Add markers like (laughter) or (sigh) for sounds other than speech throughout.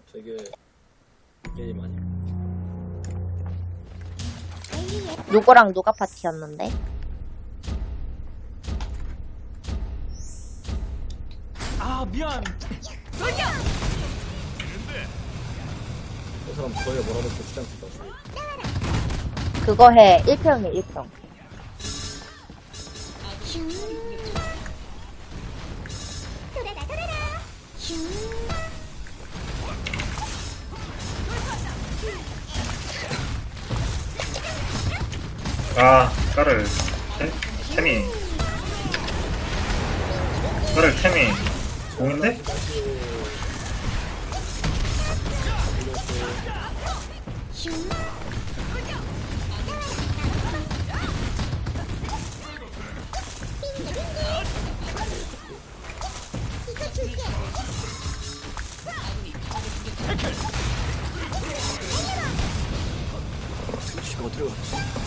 어, 되게 게임 아니야. 누구랑 누가 파티였는데? 아 미안 그 사람 거의 뭐라도 고치지 않겠다. 그거 해. 1평에 1평. 아, 까를, 템, 템이. 까를 템이. 공인데? 어떻게 갔지?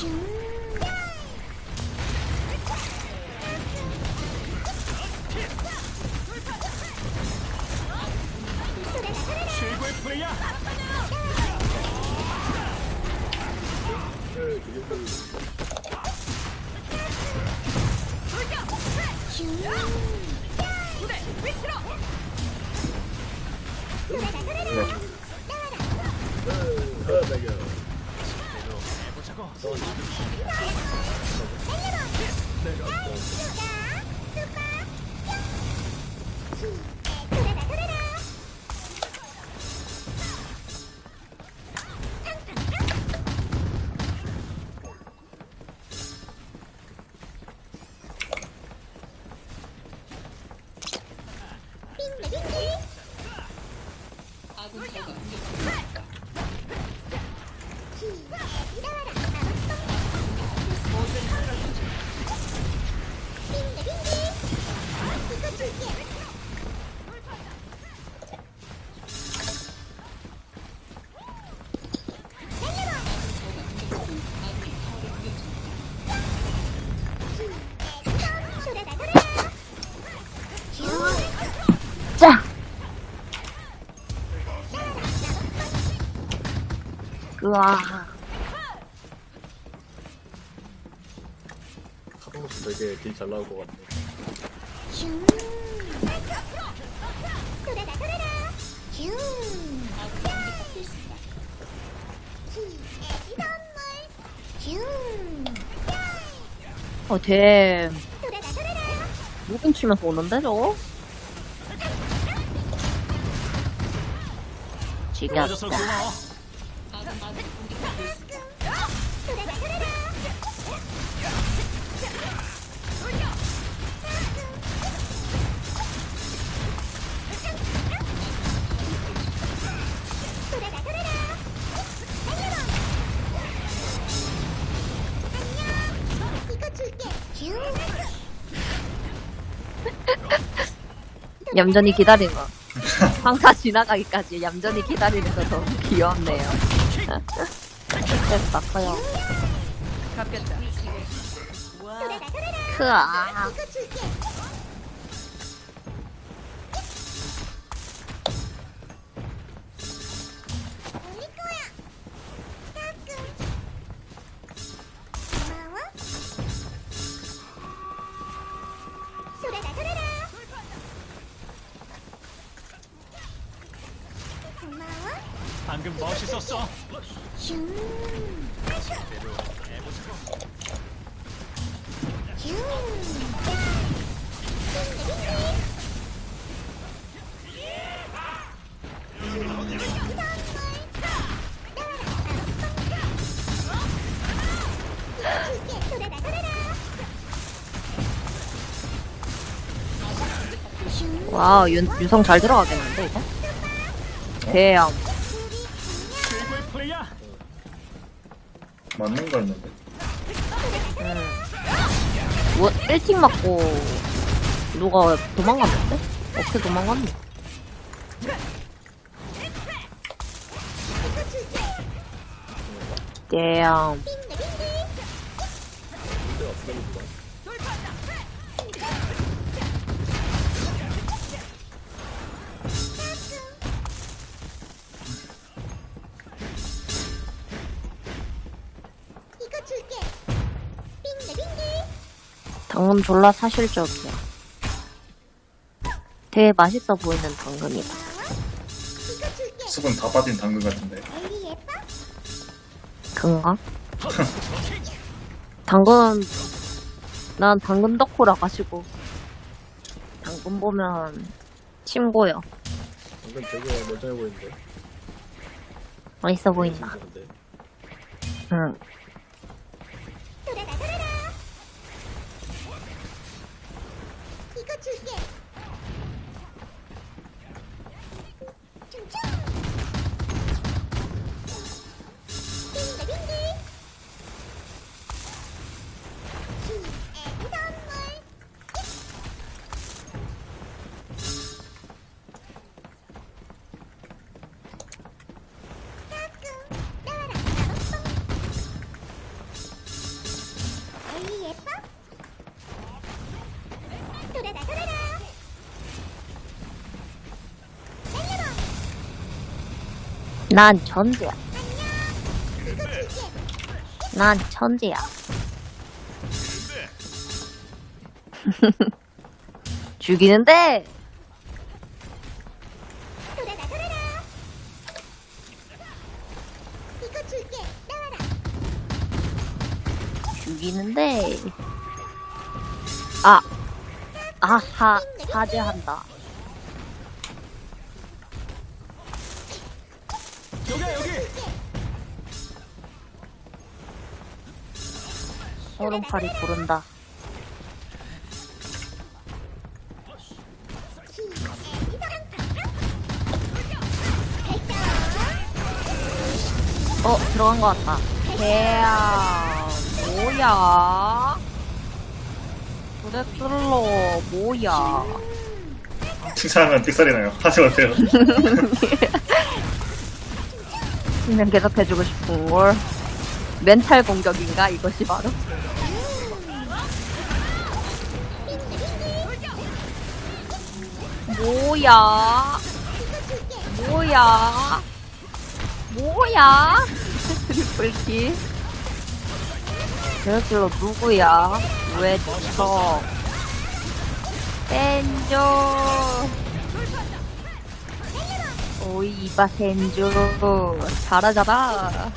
최 으아. 카보노스 되게 딜잘 나올 것 같네. 어, 댐. 무빙 치면서 오는데, 저거? 도와줘서 지겹다. 고마워 (laughs) 얌전히 기다리는 거. 황사 지나가기까지 얌전히 기다리는 거 너무 귀엽네요. 됐다, 커요. 크아. 방금 멋있었어. 와, 윤, 유성 잘 들어가겠는데, 이제? 대양. 1팀 맞고, 누가 도망갔는데? 어떻게 도망갔니? 대양. 당근 졸라 사실적이야. 되게 맛있어 보이는 당근이다. 수분 다 빠진 당근 같은데. 그런가? (laughs) 당근, 난 당근 덕후라 가지고. 당근 보면, 침 고여. 방금 되게 멀쩡해 보이는데. 맛있어 보인다. 근데 응. 돌아라 돌아라. 이거 줄 난 천재야. 난 천재야. (laughs) 죽이는데 죽이는데 아 아하 사죄한다. 오른팔이 부른다. 어 들어간 것 같다. 개야 뭐야? 브레슬러 뭐야? 칭찬하면 삑살이 나요. 하지 마세요. 그냥 계속 해주고 싶은 걸. 멘탈 공격인가 이것이 바로? 뭐야? 뭐야? 뭐야? (laughs) 트리플키? 저길로 누구야? 왜 쳐? 센조 오이 이바 센조 잘하잖아.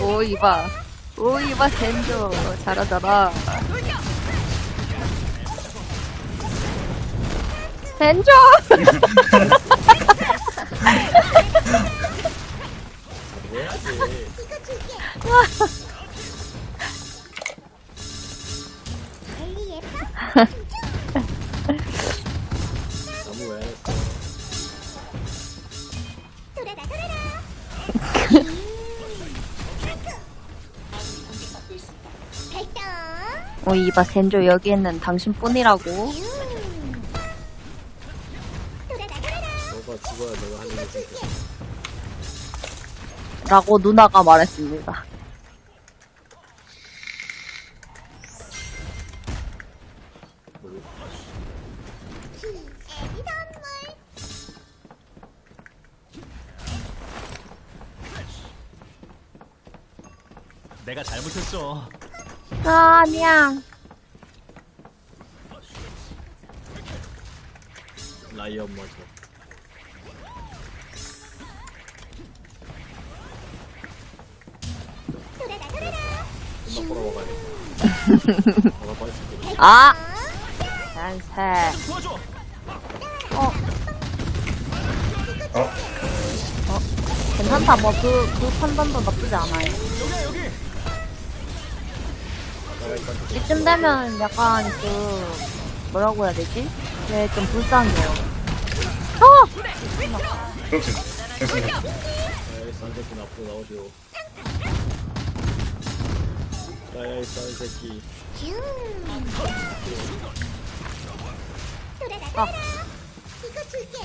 오이 이바 오이 이바 센조 잘하잖아 발동 오이 이바 센조 여기에는 당신뿐이라고 라고 누나가 말했습니다 내가 잘못했어. 아니야 라이언 마저. 아! 난새. 도와줘. 어, 어? 괜찮다. 뭐, 그, 그 판단도 나쁘지 않아요. 이쯤 되면 약간 그, 뭐라고 해야 되지? 네, 좀 불쌍해요. 어! 그렇지. 됐습니다. 오. 야이 싼새끼. 돌아라 아. 돌아라. 이거 줄게.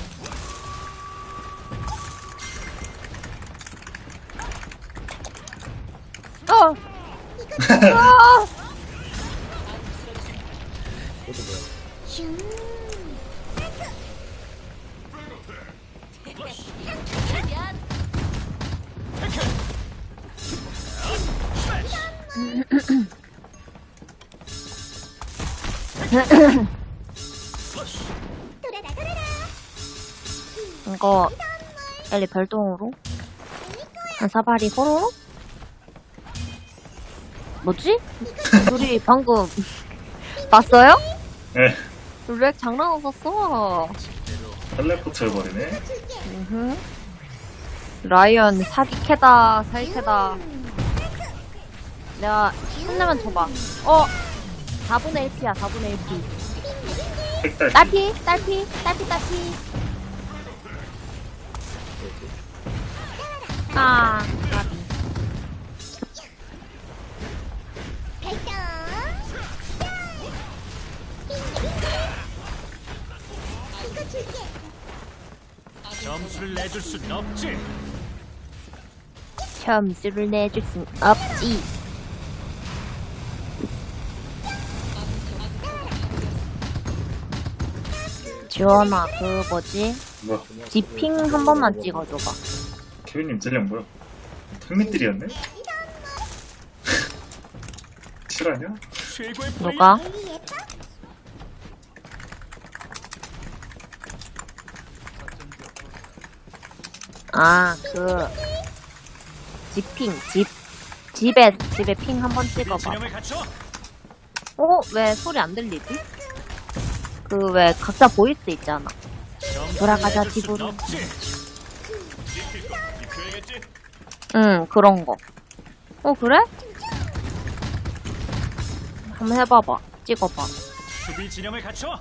어! 아! 그것도 뭐야? 슝. 이거, 엘리 별동으로? 한 사발이 호로로? 뭐지? 둘이 방금, 봤어요? 네. 렉 장난 없었어. 텔레포트 해버리네. 음흠. 라이언 사기 캐다, 사기 캐다. 내가 혼내면 줘봐. 어! 4분의 1피야, 4분의 1피. 핵달. 딸피, 딸피, 딸피, 딸피. 아, 까비. 점수를 내줄 순 없지. 점수를 내줄 순 없지. 지원아, 그 뭐지? 뭐야? 디핑 한 번만 찍어줘봐. 케빈님 찔량 뭐야? 턱밑들이었네? 실화냐? (laughs) 누가? 아, 그, 집핑, 집, 집에, 집에 핑 한 번 찍어봐. 어? 왜 소리 안 들리지? 그, 왜, 각자 보일 때 있잖아. 돌아가자, 집으로. 응, 그런 거. 어, 그래? 한번 해봐봐. 찍어봐. 수비 진영을 갖춰.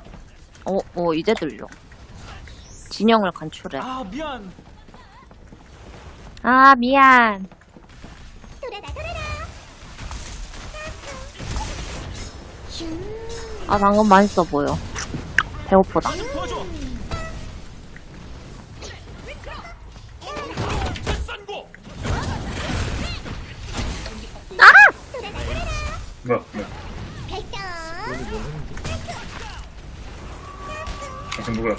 어, 어, 이제 들려. 진영을 간출해. 아 미안. 아, 미안. 아, 당근 맛있어 보여. 배고프다. 뭐야? 뭐야? 발동. 당신 누구야?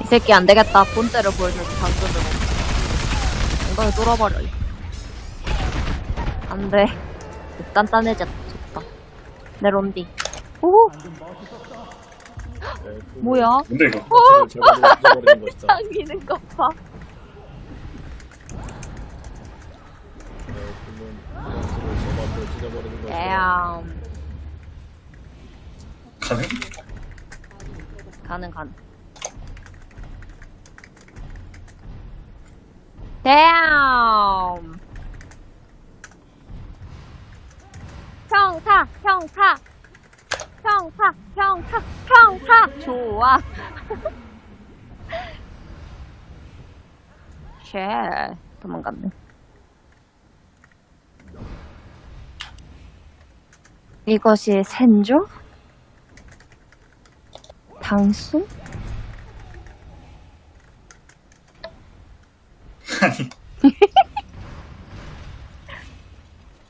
이 새끼 안 되겠다. 본때를 보여줘서 당근으로. 엉덩이 뚫어버려. 안 돼. 단단해졌다. 내 론디. 오! 뭐야? 뭔데 이거? 어? 거 진짜. (laughs) 당기는 것 봐. 거. damn. 가능? 가능, 가능. damn. 평타, 평타. 평타, 평타, 평타. 좋아. (laughs) 쉣. 도망갔네. 이것이 센조? 당신? 아니. (laughs)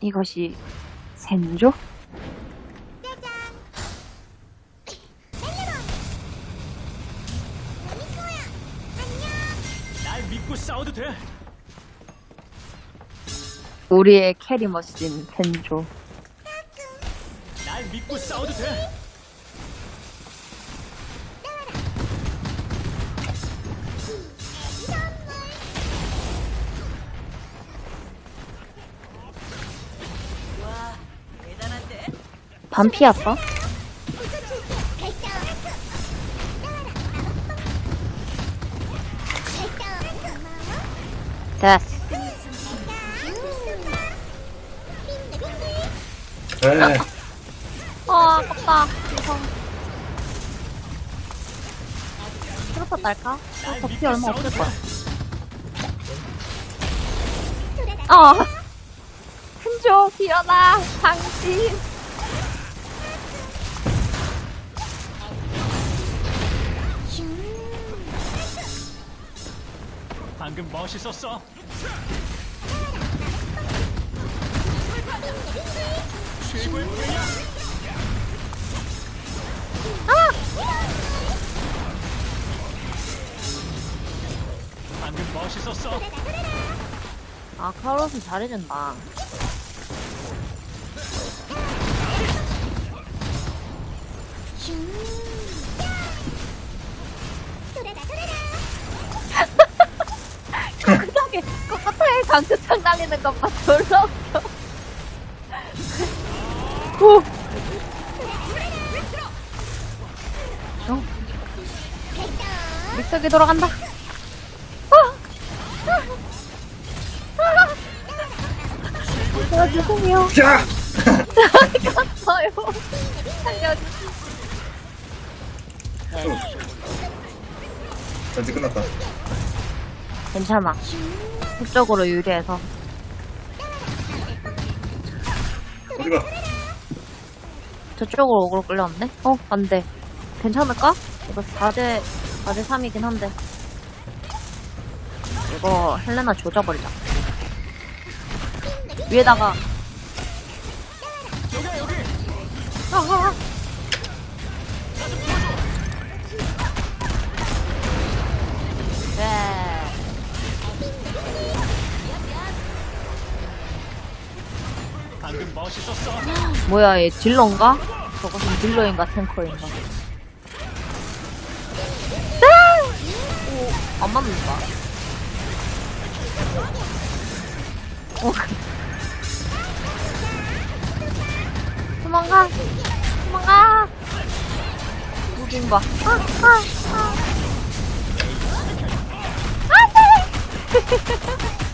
이것이 센조? 믿고 싸워도 돼. 우리의 캐리 머신 펜조. 날 믿고 싸워도 돼. 반피 아빠? 됐어. 에 아, 아깝다. 이거. 트로퍼 딸까? 트로퍼 피 얼마 없을 거야. 어. (laughs) 큰조, 일어나. 당신. 멋있었어. 최고의 플레이야. 방금 멋있었어. 아, 카로스 잘해준다. 날리는 것봐 졸라 웃겨. 오. 어? 믹서기 돌아간다. 아! 아, 죄송해요. 야! 갔어요. 살려주세요. 전지 끝났다 괜찮아. 법적으로 유리해서. 어디가 저쪽으로 오그로 끌려왔네? 어, 안 돼. 괜찮을까? 이거 4대, 4대 3이긴 한데. 이거 헬레나 조져버리자. 위에다가. 아, 아, 아. 네. 뭐야, 얘 딜러인가? 저것은 딜러인가 탱커인가? 아! 오, 안 맞는다. 오. 도망가! 도망가! 무빙 봐. 아, 아, 아. 안 돼! (laughs)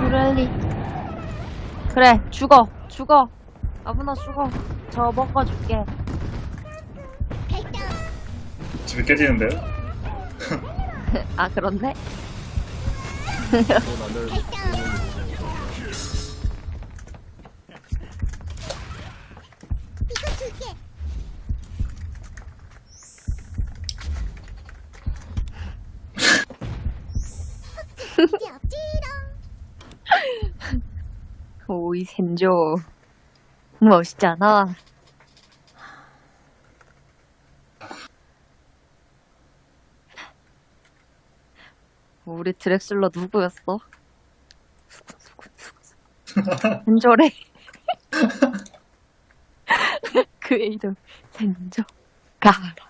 그럴리. 그래, 죽어, 죽어. 아무나 죽어. 저 먹어줄게. 집이 깨지는데요? (laughs) 아, 이거 오이 센조. 멋있잖아. 우리 드렉슬러 누구였어? 센조래. (laughs) 그의 이름 센조. 가라.